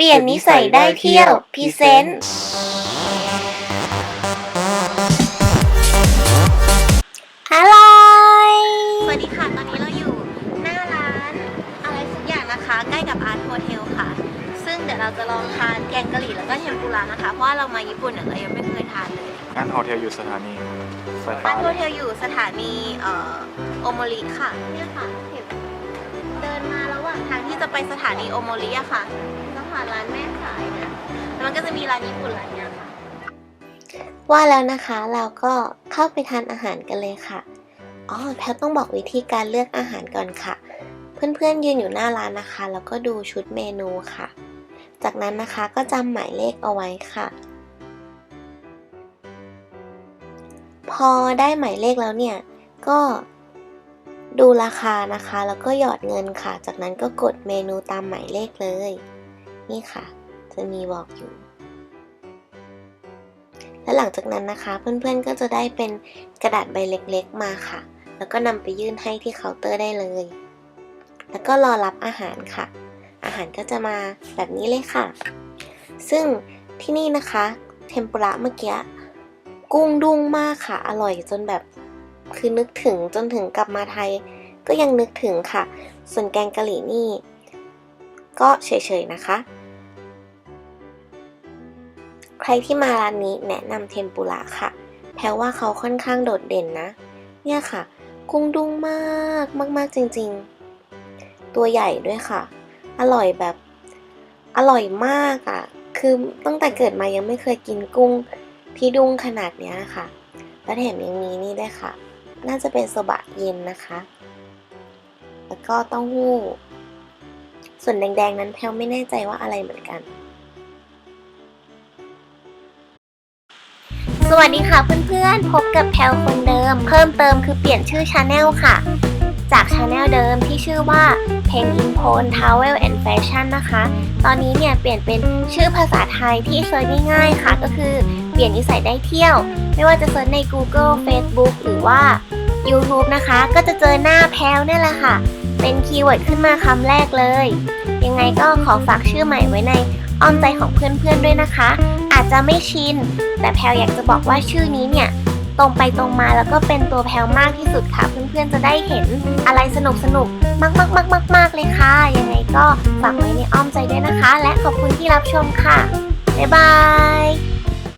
เปลี่ยนนิสัยได้เที่ยวพรีเซนต์อร่อยสวัสดีค่ะ ตอนนี้เราอยู่หน้าร้านอะไรสักอย่างนะคะ ใกล้กับอาร์ตโฮเทลค่ะ ซึ่งเดี๋ยวเราจะลองทานแกงกะหรี่แล้วก็เทมปุระนะคะ เพราะว่าเรามาญี่ปุ่นเนี่ยเรายังไม่เคยทานเลยงานโฮเทลอยู่สถานีไฟอาฟ้าร์ตโฮเทลอยู่สถานีเอ่อโอโมริค่ะเนี่ยค่ะเห็นเดินมาระหว่างทางที่จะไปสถานีโอโมริอะค่ะต้องผ่าน มันก็จะมีร้านญี่ปุ่นร้านเนี้ยค่ะว่าแล้วนะคะเราก็เข้าไปทานอาหารกันเลยค่ะอ๋อแพทต้องบอกวิธีการเลือกอาหารก่อนค่ะ เพื่อนๆยืนอยู่หน้าร้านนะคะ แล้วก็ดูชุดเมนูค่ะ จากนั้นนะคะก็จำหมายเลขเอาไว้ค่ะ พอได้หมายเลขแล้วเนี่ยก็ดูราคานะคะ แล้วก็หยอดเงินค่ะ จากนั้นก็กดเมนูตามหมายเลขเลย นี่ค่ะ จะมีบอกอยู่ และหลังจากนั้นนะคะ เพื่อนๆก็จะได้เป็นกระดาษใบเล็กๆมาค่ะ แล้วก็นำไปยื่นให้ที่เคาน์เตอร์ได้เลย แล้วก็รอรับอาหารค่ะ อาหารก็จะมาแบบนี้เลยค่ะ ซึ่งที่นี่นะคะ เทมปุระเมื่อกี้กุ้งดุ้งมากค่ะ อร่อยจนแบบคือนึกถึงจนถึงกลับมาไทย ก็ยังนึกถึงค่ะ ส่วนแกงกะหรี่นี่ ก็เฉยๆนะคะ รที่มาร้านนี้แนะนำเทมปุระค่ะ แพรว่าเขาค่อนข้างโดดเด่นนะ เนี่ยค่ะ กุ้งดุ้งมากมากๆจริงๆ ตัวใหญ่ด้วยค่ะ อร่อยแบบ อร่อยมากอะ่ะ คือตั้งแต่เกิดมายังไม่เคยกินกุ้งที่ดุ้งขนาดเนี้ยค่ะ และแถมยังมีนี่ด้วยค่ะ น่าจะเป็นโซบะเย็นนะคะ แล้วก็เต้าหู้ ส่วนแดงๆนั้นแพลไม่แน่ใจว่าอะไรเหมือนกัน สวัสดีค่ะเพื่อนๆ พบกับแพลคนเดิม เพิ่มเติมคือเปลี่ยนชื่อชาแนลค่ะ จากชาแนลเดิมที่ชื่อว่า Pen in p o n Travel and Fashion นะคะ ตอนนี้เนี่ยเปลี่ยนเป็นชื่อภาษาไทยที่เซิร์ชง่ายๆค่ะ ก็คือเปลี่ยนนิสัยได้เที่ยว ไม่ว่าจะเซิร์ชใน Google Facebook หรือว่า YouTube นะคะ ก็จะเจอหน้าแพลวเนี่ยแหละค่ะ เป็นคีย์เวิร์ดขึ้นมาคำแรกเลย ยังไงก็ขอฝากชื่อใหม่ไว้ในอ้อมใจของเพื่อนๆด้วยนะคะ จจะไม่ชิน แต่แพลอยากจะบอกว่าชื่อนี้เนี่ย ตรงไปตรงมาแล้วก็เป็นตัวแพลมากที่สุดค่ะ เพื่อนๆจะได้เห็นอะไรสนุกสนุกมากมากมากมากเลยค่ะ ยังไงก็ฝากไว้ในอ้อมใจด้วยนะคะ และขอบคุณที่รับชมค่ะ บ๊ายบาย